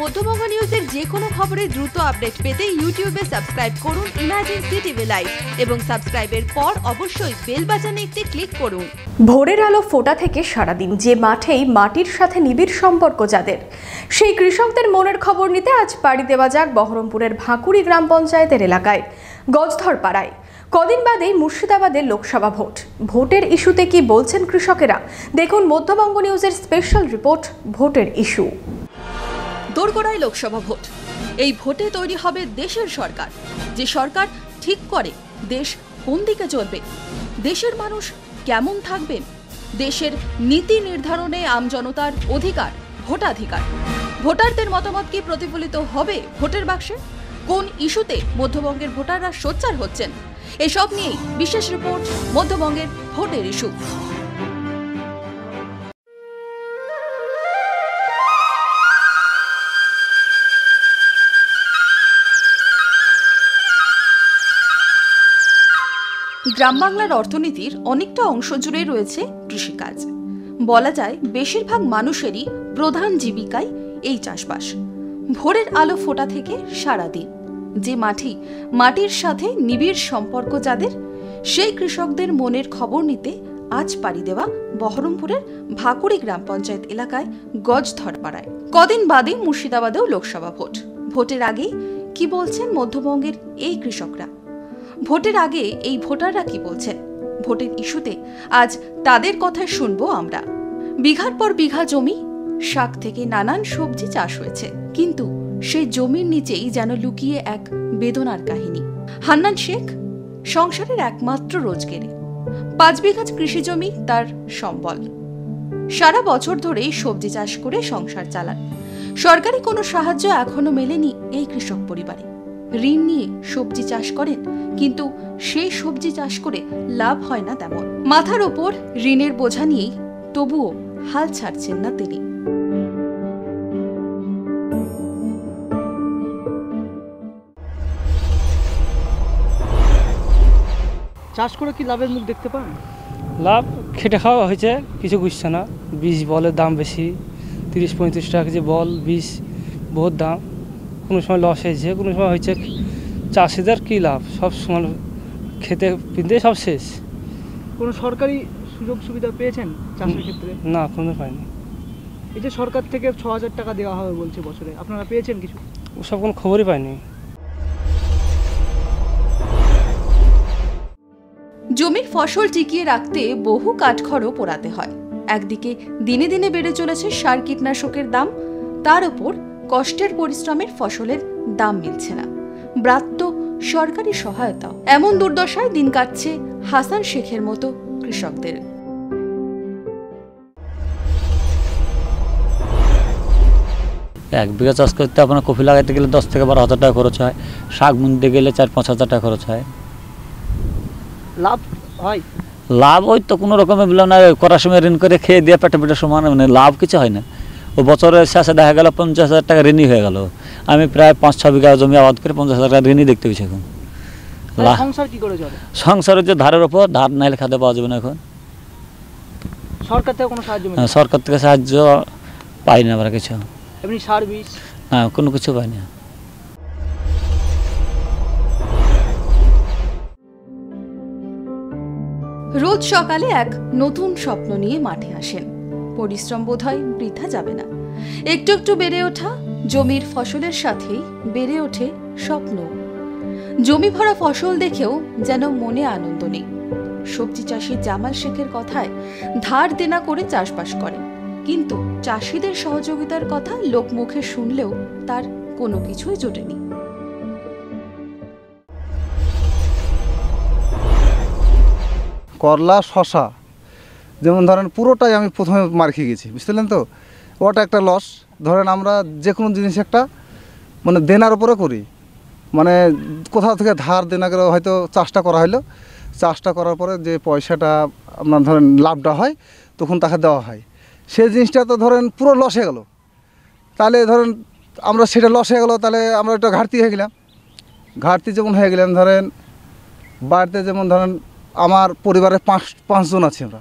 মধ্যবঙ্গ নিউজের যে কোনো খবরের দ্রুত আপডেট পেতে ইউটিউবে সাবস্ক্রাইব করুন ইমাজিন সিটিভি লাইভ এবং সাবস্ক্রাইবের পর অবশ্যই বেল বাজানে একটি ক্লিক করুন। ভোরের আলো ফোটা থেকে সারাদিন যে মাঠেই মাটির সাথে নিবিড় সম্পর্ক যাদের। সেই কৃষকদের মনের খবর নিতে আজ পাড়ি দেওয়া যাক বহরমপুরের ভাঁকুড়ি গ্রাম পঞ্চায়েতের এলাকায়। গজধর পাড়ায় কদিন বাদেই মুর্শিদাবাদের লোকসভা ভোট। ভোটের ইস্যুতে কি বলছেন কৃষকেরা? দেখুন মধ্যবঙ্গ নিউজের স্পেশাল রিপোর্ট ভোটের ইস্যু। দোরগোড়ায় লোকসভা ভোট। এই ভোটে তৈরি হবে দেশের সরকার। যে সরকার ঠিক করে দেশ কোন দিকে চলবে, দেশের মানুষ কেমন থাকবেন দেশের নীতি নির্ধারণে আমজনতার অধিকার, ভোটাধিকার। ভোটারদের মতামত কি প্রতিফলিত হবে ভোটের বাক্সে? কোন ইস্যুতে মধ্যবঙ্গের ভোটাররা সোচ্চার হচ্ছেন? এসব নিয়েই বিশেষ রিপোর্ট মধ্যবঙ্গের ভোটের ইস্যু। গ্রাম বাংলার অর্থনীতির অনেকটা অংশ জুড়ে রয়েছে কৃষিকাজ। বলা যায়, বেশিরভাগ মানুষেরই প্রধান জীবিকাই এই চাষবাস। ভোরের আলো ফোটা থেকে সারাদিন যে মাটি, মাটির সাথে নিবিড় সম্পর্ক যাদের, সেই কৃষকদের মনের খবর নিতে আজ পাড়ি দেওয়া বহরমপুরের ভাকুড়ি গ্রাম পঞ্চায়েত এলাকায় গজধরপাড়ায় কদিন বাদে মুর্শিদাবাদেও লোকসভা ভোট। ভোটের আগেই কি বলছেন মধ্যবঙ্গের এই কৃষকরা? ভোটের আগে এই ভোটাররা কি বলছেন? ভোটের ইস্যুতে আজ তাদের কথা শুনব আমরা। বিঘার পর বিঘা জমি, শাক থেকে নানান সবজি চাষ হয়েছে। কিন্তু সেই জমির নিচেই যেন লুকিয়ে এক বেদনার কাহিনী। হান্নান শেখ, সংসারের একমাত্র রোজগেরে। পাঁচ বিঘা কৃষি জমি, তার সম্বল। সারা বছর ধরেই সবজি চাষ করে সংসার চালান। সরকারি কোনো সাহায্য এখনও মেলেনি এই কৃষক পরিবারে। ঋণ নিয়ে সবজি চাষ করেন কিন্তু সেই সবজি চাষ করে লাভ হয় না তেমন। মাথার ওপর ঋণের বোঝা নিয়েই তবুও হাল ছাড়ছেন না তিনি। চাষ করে কি লাভের মুখ দেখতে পান? লাভ খেটে খাওয়া হয়েছে কিছু বুঝছে না। বীজ বলের দাম বেশি তিরিশ পঁয়ত্রিশ টাকা কেজি বল বীজ বহুত দাম। কোনো সময় লস হয়েছে কোনো সময় হয়েছে চাষিদের কী লাভ? সব সময় খেতে পিনতে সব শেষ। কোনো সরকারি সুযোগ সুবিধা পেয়েছেন চাষের ক্ষেত্রে? না কোনো পাইনি এই যে সরকার থেকে ছ হাজার টাকা দেওয়া হবে বলছে বছরে আপনারা পেয়েছেন কিছু? ওসব কোনো খবরই পাইনি। জমির ফসল টিকিয়ে রাখতে বহু কাঠখড়ও পোড়াতে হয়। একদিকে দিনে দিনে বেড়ে চলেছে সার কীটনাশকের দাম তার উপর কষ্টের পরিশ্রমের ফসলের দাম মিলছে না। ব্রাত্য সরকারি সহায়তাও এমন দুর্দশায় দিন কাটছে হাসান শেখের মতো কৃষকদের। এক বিঘা চাষ করতে আপনার কফি লাগাইতে গেলে দশ থেকে বারো হাজার টাকা খরচ হয়। শাক বুনতে গেলে চার পাঁচ হাজার টাকা খরচ হয়। লাভ হয়? লাভ ওই তো কোনো রকমের বললাম না করার সময় ঋণ করে খেয়ে দিয়ে পেটে পেটে সমান মানে লাভ কিছু হয় না। ও বছরের শেষে দেখা গেল পঞ্চাশ হাজার টাকা ঋণই হয়ে গেল। আমি প্রায় পাঁচ ছ বিঘা জমি আবাদ করে পঞ্চাশ হাজার টাকা ঋণই দেখতে পেয়েছি এখন। তাহলে লাভ সংসার কি করে চলে সংসার হচ্ছে ধারের ওপর ধার নাইলে খাতে পাওয়া যাবে না এখন। সরকার থেকে কোনো সাহায্য হ্যাঁ, সরকার থেকে সাহায্য পাই না আমরা কিছু। এমনি না কোনো কিছু পাই না রোজ সকালে এক নতুন স্বপ্ন নিয়ে মাঠে আসেন। পরিশ্রম বোধ হয় বৃথা যাবে না। একটু একটু বেড়ে ওঠা জমির ফসলের সাথেই বেড়ে ওঠে স্বপ্ন। জমি ভরা ফসল দেখেও যেন মনে আনন্দ নেই। সবজি চাষি জামাল শেখের কথায় ধার দেনা করে চাষবাস করে। কিন্তু চাষিদের সহযোগিতার কথা লোকমুখে শুনলেও তার কোনো কিছুই জোটেনি। করলা শশা। যেমন ধরেন পুরোটাই আমি প্রথমে মার খেয়ে গেছি বুঝতে তো? ওটা একটা লস ধরেন আমরা যে কোনো জিনিস একটা মানে দেনার উপরে করি। মানে কোথাও থেকে ধার দেনা করে হয়তো চাষটা করা হলো চাষটা করার পরে যে পয়সাটা আপনার ধরেন লাভটা হয়, তখন তাকে দেওয়া হয়। সেই জিনিসটা তো ধরেন পুরো লস হয়ে গেল। তাহলে ধরেন আমরা সেটা লস হয়ে গেলো, তাহলে আমরা একটা ঘাটতি হয়ে গেলাম। ঘাটতি যেমন হয়ে গেলাম, ধরেন বাড়িতে যেমন ধরেন আমার পরিবারে পাঁচ, পাঁচজন আছি আমরা।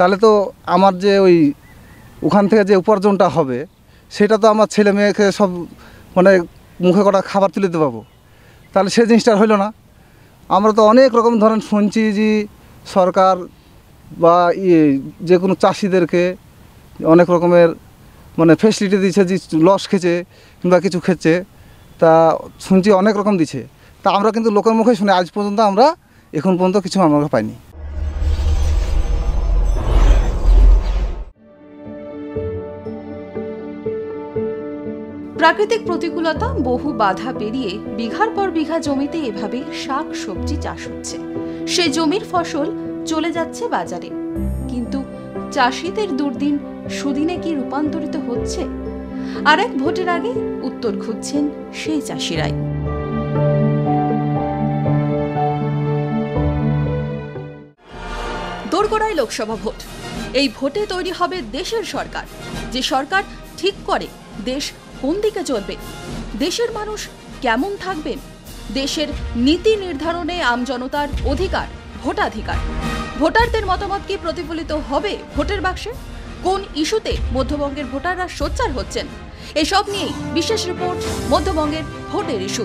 তাহলে তো আমার যে ওই ওখান থেকে যে উপার্জনটা হবে, সেটা তো আমার ছেলে মেয়েকে সব মানে মুখে কটা খাবার তুলে দিতে পাবো। তাহলে সেই জিনিসটা হইল না। আমরা তো অনেক রকম ধরেন শুনছি যে সরকার বা ইয়ে যে কোনো চাষিদেরকে অনেক রকমের মানে ফেসিলিটি দিচ্ছে যে লস খেছে কিংবা কিছু খেচ্ছে তা শুনছি অনেক রকম দিচ্ছে। তা আমরা কিন্তু লোকের মুখে শুনে, আজ পর্যন্ত আমরা এখন পর্যন্ত কিছু আমরা পাইনি। প্রাকৃতিক প্রতিকূলতা বহু বাধা পেরিয়ে বিঘার পর বিঘা জমিতে এভাবে শাক, সবজি চাষ হচ্ছে। সে জমির ফসল চলে যাচ্ছে বাজারে। কিন্তু চাষিদের দুর্দিন সুদিনে কি রূপান্তরিত হচ্ছে? আর এক ভোটের আগে উত্তর খুঁজছেন সেই চাষিরাই। দোরগোড়ায় লোকসভা ভোট। এই ভোটে তৈরি হবে দেশের সরকার। যে সরকার ঠিক করে, দেশ কোন দিকে চলবে? দেশের মানুষ কেমন থাকবেন দেশের নীতি নির্ধারণে আমজনতার অধিকার, ভোটাধিকার। ভোটারদের মতামত কি প্রতিফলিত হবে ভোটের বাক্সে? কোন ইস্যুতে মধ্যবঙ্গের ভোটাররা সোচ্চার হচ্ছেন? এসব নিয়েই বিশেষ রিপোর্ট মধ্যবঙ্গের ভোটের ইস্যু।